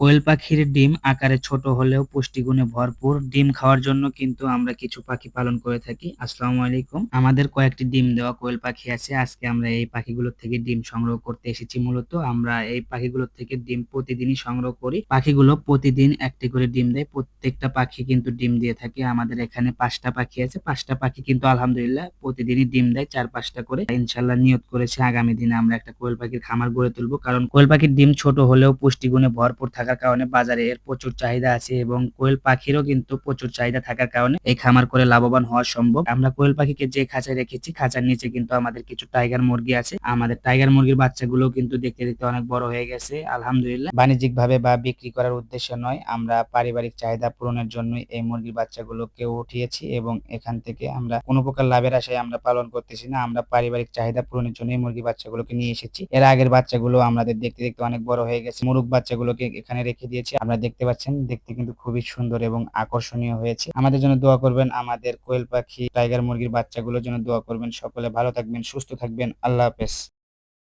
কোয়েল পাখির ডিম আকারে ছোট হলেও পুষ্টিগুণে ভরপুর। ডিম খাওয়ার জন্য কিন্তু আমরা কিছু পাখি পালন করে থাকি। আসসালামু আলাইকুম। আমাদের কয়েকটি ডিম দেওয়া কোয়েল পাখি আছে। আজকে আমরা এই পাখিগুলোর থেকে ডিম সংগ্রহ করতে এসেছি মূলত। আমরা এই পাখিগুলোর থেকে ডিম প্রতিদিনই সংগ্রহ করি। পাখিগুলো প্রতিদিন একটি করে ডিম দেয়। প্রত্যেকটা পাখি কিন্তু ডিম দিয়ে থাকে। আমাদের এখানে পাঁচটা পাখি আছে। পাঁচটা পাখি কিন্তু আলহামদুলিল্লাহ প্রতিদিনই ডিম দেয় চার পাঁচটা করে। ইনশাল্লাহ নিয়ত করেছে আগামী দিনে আমরা একটা কোয়েল পাখির খামার গড়ে তুলবো। কারণ কোয়েল পাখির ডিম ছোট হলেও পুষ্টিগুণে ভরপুর থাকার কারণে বাজারে এর প্রচুর চাহিদা আছে এবং কোয়েল পাখিরও কিন্তু প্রচুর চাহিদা থাকার কারণে এই খামার করে লাভবান হওয়া সম্ভব। আমরা কোয়েল পাখিকে যে খাঁচায় রেখেছি, খাঁচার নিচে কিন্তু আমাদের কিছু টাইগার মুরগি আছে। আমাদের টাইগার মুরগির বাচ্চাগুলো কিন্তু দেখতে দেখতে অনেক বড় হয়ে গেছে, আলহামদুলিল্লাহ। বাণিজ্যিক ভাবে বা বিক্রি করার উদ্দেশ্যে নয়, আমরা পারিবারিক চাহিদা পূরণের জন্য এই মুরগির বাচ্চাগুলোকে উঠিয়েছি এবং এখান থেকে আমরা কোনো প্রকার লাভের আশায় আমরা পালন করতেছি না, আমরা পারিবারিক চাহিদা পূরণের জন্য এই মুরগি বাচ্চাগুলোকে নিয়ে এসেছি। এর আগের বাচ্চাগুলো আমাদের দেখতে দেখতে অনেক বড় হয়ে গেছে। মুরগ বাচ্চাগুলোকে এখানে রেখে দিয়েছি। আমরা দেখতে পাচ্ছেন, দেখতে কিন্তু খুবই সুন্দর এবং আকর্ষণীয় হয়েছে। আমাদের জন্য দোয়া করবেন আমাদের কোয়েল পাখি, টাইগার মুরগির বাচ্চাগুলোর জন্য দোয়া করবেন। সকলে ভালো থাকবেন, সুস্থ থাকবেন। আল্লাহ হাফেজ।